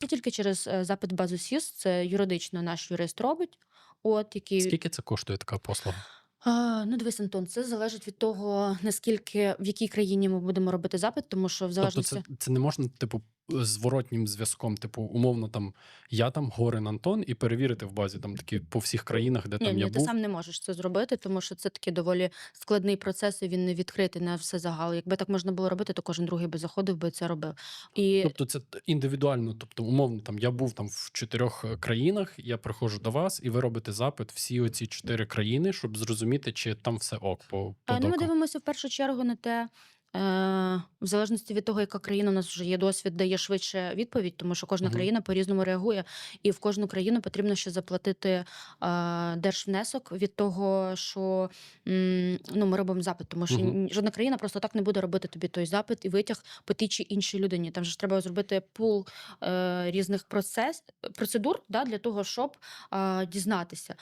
Це тільки через е, запит базу СІС, це юридично наш юрист робить. От який Скільки це коштує така послуга? а, ну дивись, Антон, це залежить від того, наскільки в якій країні ми будемо робити запит, тому що в Тобто залежності це, це не можна, типу, зворотнім зв'язком, типу, умовно, там я там Горин Антон, і перевірити в базі там такі по всіх країнах, де ні, там ні, я ти був. сам не можеш це зробити, тому що це такий доволі складний процес, і він не відкритий на все загал. Якби так можна було робити, то кожен другий би заходив би і це робив. І Тобто це індивідуально, тобто, умовно, там я був там в чотирьох е, країнах, я приходжу до вас, і ви робите запит всі оці чотири країни, щоб зрозуміти, чи там все ок по, по Е, Ну, ми дивимося в першу чергу на те, в залежності від того, яка країна у нас вже є досвід, дає швидше відповідь, тому що кожна Мгм. країна по-різному реагує, і в кожну країну потрібно ще заплатити е, держвнесок від того, що м, ну, ми робимо запит, тому що ні- жодна країна просто так не буде робити тобі той запит і витяг по тій чи іншій людині. Там же ж треба зробити пул е, різних процес, процедур да, для того, щоб е, дізнатися.